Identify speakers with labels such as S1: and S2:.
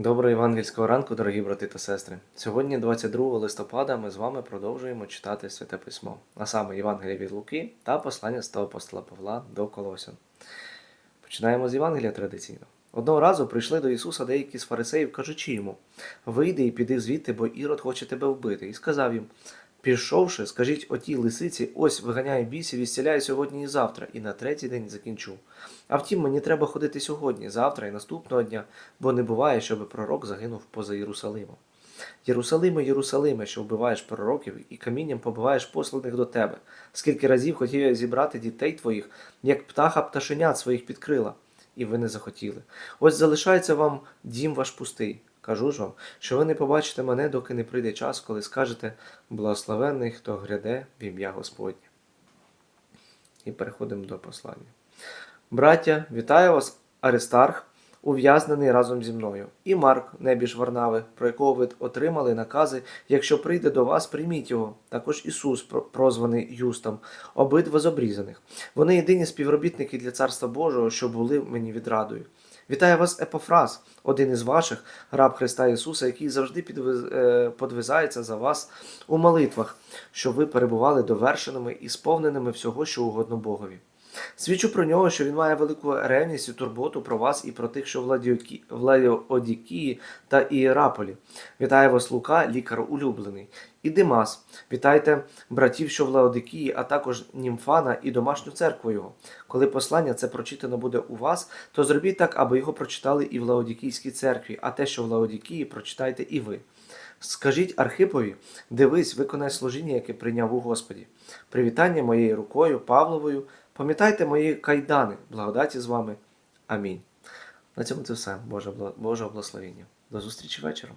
S1: Доброго євангельського ранку, дорогі брати та сестри. Сьогодні, 22 листопада, ми з вами продовжуємо читати Святе Письмо, а саме Євангелія від Луки та послання святого апостола Павла до Колосян. Починаємо з Євангелія традиційно. Одного разу прийшли до Ісуса деякі з фарисеїв, кажучи йому: Вийди і піди звідти, бо Ірод хоче тебе вбити. І сказав їм: Пішовши, скажіть отій лисиці, ось виганяє бісів і сьогодні і завтра, і на третій день закінчу. А втім, мені треба ходити сьогодні, завтра і наступного дня, бо не буває, щоби пророк загинув поза Єрусалимом. Єрусалиме, Єрусалиме, що вбиваєш пророків і камінням побиваєш посланих до тебе. Скільки разів хотів я зібрати дітей твоїх, як птаха пташенят своїх під крила, і ви не захотіли. Ось залишається вам дім ваш пустий. Кажу ж вам, що ви не побачите мене, доки не прийде час, коли скажете благословенний, хто гряде в ім'я Господнє. І переходимо до послання. Браття, вітаю вас, Аристарх, ув'язнений разом зі мною, і Марк, небіж Варнави, про якого ви отримали накази, якщо прийде до вас, прийміть його. Також Ісус, прозваний Юстом, обидва з обрізаних. Вони єдині співробітники для Царства Божого, що були мені відрадою. Вітаю вас, Епофраз, один із ваших, раб Христа Ісуса, який завжди е, подвизається за вас у молитвах, щоб ви перебували довершеними і сповненими всього, що угодно Богові. Свідчу про нього, що він має велику ревність і турботу про вас і про тих, що в Ладіокі- та Ієраполі. Вітаю вас, Лука, лікар улюблений, і Димас. Вітайте братів, що в Лаодикії, а також Німфана і домашню церкву його. Коли послання це прочитано буде у вас, то зробіть так, аби його прочитали і в Лаодікійській церкві, а те, що в Лаодікії, прочитайте і ви. Скажіть Архипові, дивись, виконай служіння, яке прийняв у Господі. Привітання моєю рукою, Павловою. Пам'ятайте мої кайдани, благодаті з вами. Амінь. На цьому це все. Боже, благословення. До зустрічі вечором.